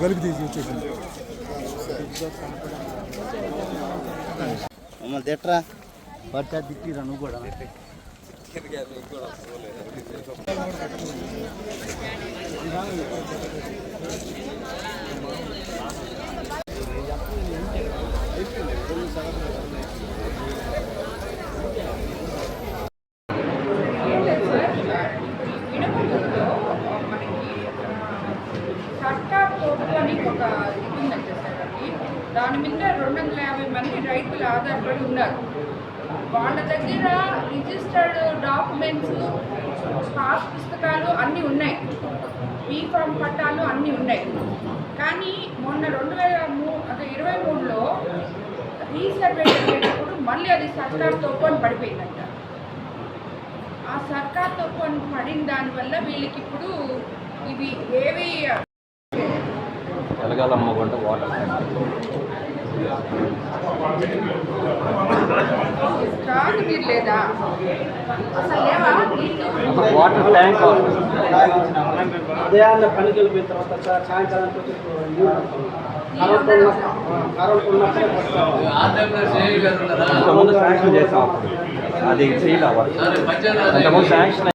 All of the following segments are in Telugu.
కలిపి తీసి వచ్చేసింది తిట్టరా? పట్టా తిట్టిరా నువ్వు కూడా కూడా. దాని మీద రెండు వందల యాభై మంది రైతులు ఆధారపడి ఉన్నారు. వాళ్ళ దగ్గర రిజిస్టర్డ్ డాక్యుమెంట్స్ పాస్ పుస్తకాలు అన్నీ ఉన్నాయి. బీఫామ్ పట్టాలు అన్నీ ఉన్నాయి. కానీ మొన్న రెండు వేల మూ అదే ఇరవై మూడులో రీసర్వే జరిగేటప్పుడు మళ్ళీ అది సర్కార్ తోపు అని పడిపోయిందంట. ఆ సర్కార్ తప్పు అని పడిన దానివల్ల వీళ్ళకి ఇప్పుడు ఇవి ఏవి ఎలగాలమ్మ కొంట వాటర్. వాటర్ ట్యాంక్ ఉదయాన్నే పనికి వెళ్ళిపోయిన తర్వాత సాయంకాలం. ఇంతకుముందు శాంక్షన్ చేసాం అది చేయాలి అంతకుముందు శాంక్షన్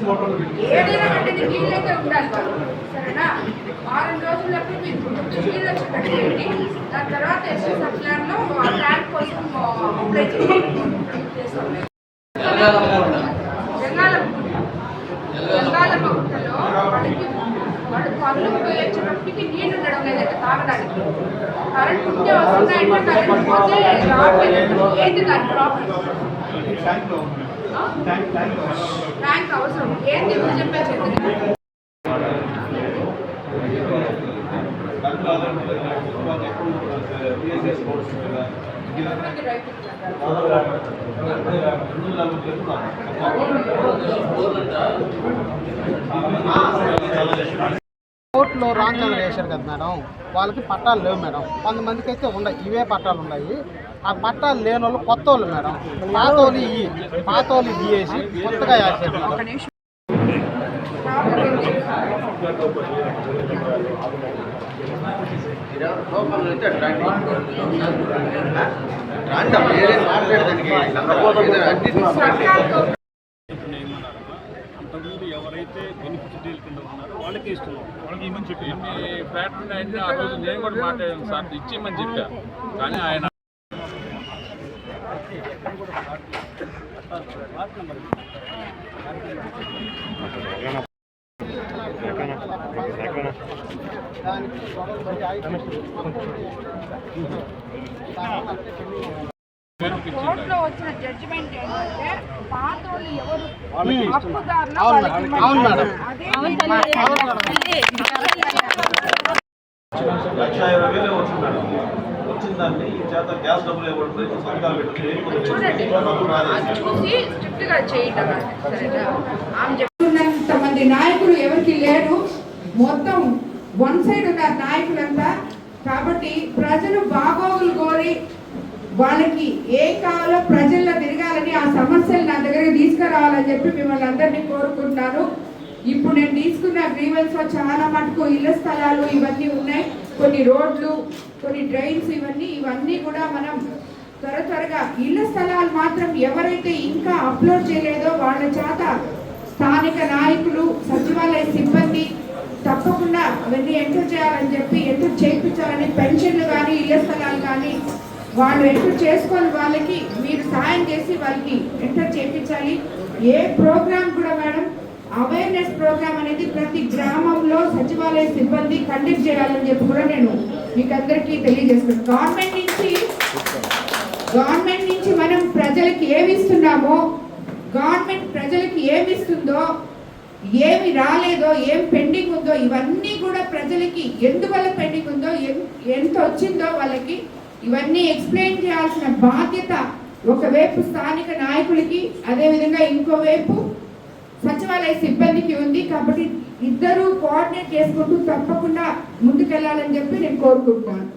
ఏదైనా నీళ్ళైతే ఉండాలి సరేనా? వారం మీరు నీళ్ళు దాని తర్వాత ఎస్ఎస్ ప్లాన్లో ఆ ట్యాంక్ కోసం అప్లై చేయండి. జంగాలమ్మ గుట్టలో వాళ్ళకి వాళ్ళు పనులు పోయొచ్చేటప్పటికి నీళ్ళు ఉండడం లేదంటే తాగడానికి. కరెంట్ ఉంటే వస్తున్నాయంటే కరెంట్ పోతే రావట్లేదు. ఏంటి దాని ప్రాబ్లం? ట్యాంక్ అవసరం. ఏంటి ఇప్పుడు చెప్పే చెప్పింది కోర్టులో రాంగ్ నెంబర్ వేశారు కదా మేడం వాళ్ళకి పట్టాలు లేవు మేడం. కొంతమందికి అయితే ఉన్నాయి ఇవే పట్టాలు ఉన్నాయి. ఆ పట్టాలు లేని వాళ్ళు కొత్త వాళ్ళు మేడం. పాత వాళ్ళు ఇవి పాత వాళ్ళు ఇవి వేసి కొత్తగా వేసారు అంతకుముందు ఎవరైతే బెనిఫిషరీల కింద ఉన్నారో వాళ్ళకి ఇస్తున్నాం. ఇమ్మని చెప్పి ఎన్ని ఫ్లాట్లు ఉన్నాయంటే ఆ రోజు నేను కూడా మాట్లాడాను సార్ ఇచ్చేయమని చెప్పాను కానీ ఆయన దానికి గొడవలు పడి ఆగిపోయింది. కోర్టులో వచ్చిన జడ్జిమెంట్ ఏంటంటే పాత వాళ్ళు ఎవరు వాళ్ళకి ఇస్తున్నాం. అప్పుదారులు అవును వాళ్ళకి మేడం. అవును మేడం. అదే అవును మేడం. లక్ష ఇరవై వేలు వచ్చింది మేడం. వచ్చిన దాన్ని ఈ చేత గ్యాస్ డబ్బులు ఇవ్వడం సంతకాలు మంది నాయకులు ఎవరికి లేరు. మొత్తం వన్ సైడ్ ఉన్నారు నాయకులంతా. కాబట్టి ప్రజలు బాగోగులు కోరి వాళ్ళకి ఏం కావాలో ప్రజల్లో తిరగాలని ఆ సమస్యలు నా దగ్గరికి తీసుకురావాలని చెప్పి మిమ్మల్ని అందరినీ కోరుకుంటున్నాను. ఇప్పుడు నేను తీసుకున్న గ్రీవెన్స్లో చాలా మటుకు ఇళ్ళ స్థలాలు ఇవన్నీ ఉన్నాయి. కొన్ని రోడ్లు కొన్ని డ్రైన్స్ ఇవన్నీ ఇవన్నీ కూడా మనం త్వర త్వరగా ఇళ్ళ స్థలాలు మాత్రం ఎవరైతే ఇంకా అప్లోడ్ చేయలేదో వాళ్ళ చేత స్థానిక నాయకులు సచివాలయ సిబ్బంది తప్పకుండా అవన్నీ ఎంటర్ చేయాలని చెప్పి ఎంటర్ చేయించాలని పెన్షన్లు కానీ ఇళ్ళ స్థలాలు కానీ వాళ్ళు ఎంటర్ చేసుకొని వాళ్ళకి మీరు సాయం చేసి వాళ్ళకి ఎంటర్ చేయించాలి ఏ ప్రోగ్రామ్ కూడా మేడం అవేర్నెస్ ప్రోగ్రామ్ అనేది ప్రతి గ్రామంలో సచివాలయ సిబ్బంది కండక్ట్ చేయాలని చెప్పి కూడా నేను మీకు అందరికీ తెలియజేస్తున్నాను. గవర్నమెంట్ నుంచి గవర్నమెంట్ నుంచి మనం ప్రజలకి ఏమి ఇస్తున్నామో గవర్నమెంట్ ప్రజలకి ఏమి ఇస్తుందో ఏమి రాలేదో ఏం పెండింగ్ ఉందో ఇవన్నీ కూడా ప్రజలకి ఎందువల్ల పెండింగ్ ఉందో ఎంత వచ్చిందో వాళ్ళకి ఇవన్నీ ఎక్స్ప్లెయిన్ చేయాల్సిన బాధ్యత ఒకవైపు స్థానిక నాయకులకి అదేవిధంగా ఇంకోవైపు సచివాలయ సిబ్బందికి ఉంది కాబట్టి ఇద్దరు కోఆర్డినేట్ చేసుకుంటూ తప్పకుండా ముందుకెళ్ళాలని చెప్పి నేను కోరుకుంటున్నాను.